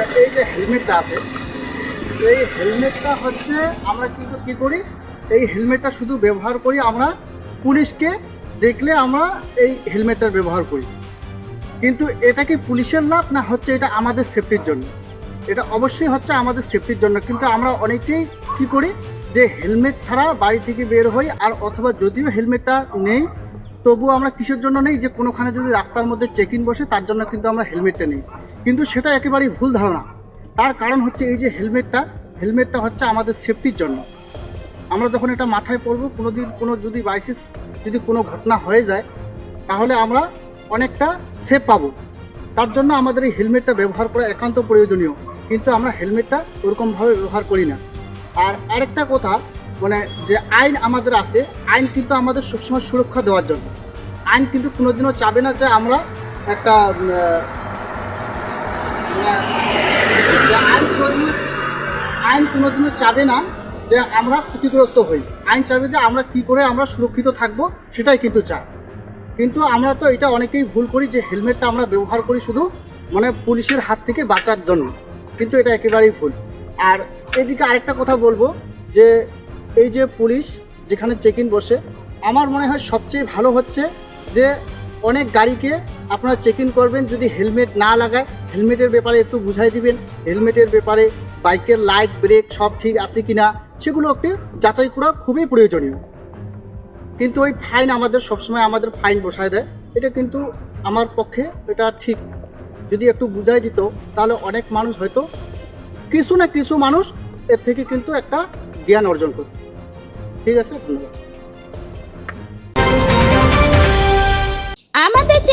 আচ্ছা এই যে হেলমেটটা আছে, এই হেলমেটটা হচ্ছে আমরা কিন্তু কি করি? এই হেলমেটটা শুধু ব্যবহার করি আমরা পুলিশকে, দেখলে আমরা এই হেলমেটটার ব্যবহার করি। কিন্তু এটা কি পুলিশের লাভ না হচ্ছে এটা আমাদের সেফটির জন্য? এটা অবশ্যই হচ্ছে আমাদের সেফটির জন্য, কিন্তু আমরা অনেকেই কি করি যে হেলমেট ছাড়া বাড়ি থেকে বের হই, আর অথবা যদিও হেলমেটটা নেই, তবুও আমরা কিসের জন্য নেই? যে কোনোখানে যদি রাস্তার মধ্যে চেক ইন বসে, তার জন্য কিন্তু আমরা হেলমেটটা নিই। কিন্তু সেটা একেবারেই ভুল ধারণা। তার কারণ হচ্ছে এই যে হেলমেটটা হেলমেটটা হচ্ছে আমাদের সেফটির জন্য। আমরা যখন এটা মাথায় পরবো কোনো দিন কোনো যদি বাইসিস যদি কোনো ঘটনা হয়ে যায়, তাহলে আমরা অনেকটা সেফ পাবো। তার জন্য আমাদের এই হেলমেটটা ব্যবহার করা একান্ত প্রয়োজনীয়। কিন্তু আমরা হেলমেটটা ওরকমভাবে ব্যবহার করি না। আর আরেকটা কথা মানে যে আইন আমাদের আছে, আইন কিন্তু আমাদের সবসময় সুরক্ষা দেওয়ার জন্য। আইন কিন্তু কোনোদিনও চাবে না যে আমরা একটা আইন কোনোদিনও- আইন কোনোদিনও চাবে না যে আমরা ক্ষতিগ্রস্ত হই। আইন চাবে যে আমরা কি করে আমরা সুরক্ষিত থাকব সেটাই কিন্তু চায়। কিন্তু আমরা তো এটা অনেকেই ভুল করি যে হেলমেটটা আমরা ব্যবহার করি শুধু মানে পুলিশের হাত থেকে বাঁচার জন্য। কিন্তু এটা একেবারেই ভুল। আর এদিকে আরেকটা কথা বলব যে এই যে পুলিশ যেখানে চেক ইন বসে, আমার মনে হয় সবচেয়ে ভালো হচ্ছে যে অনেক গাড়িকে আপনারা চেক ইন করবেন যদি হেলমেট না লাগায়। হেলমেটের ব্যাপারে একটু বুঝাই দিবেন? হেলমেটের ব্যাপারে বাইকের লাইট, ব্রেক সব ঠিক আছে কিনা? সেগুলো একটু যাচাই করা খুবই প্রয়োজনীয়। কিন্তু ওই ফাইন আমাদের সবসময় আমাদের ফাইন বসায় দেয়। এটা কিন্তু আমার পক্ষে এটা ঠিক। যদি একটু বুঝাই দিত, তাহলে অনেক মানুষ হয়তো কিছু না কিছু মানুষ এর থেকে কিন্তু একটা জ্ঞান অর্জন করত। ঠিক আছে, ধন্যবাদ।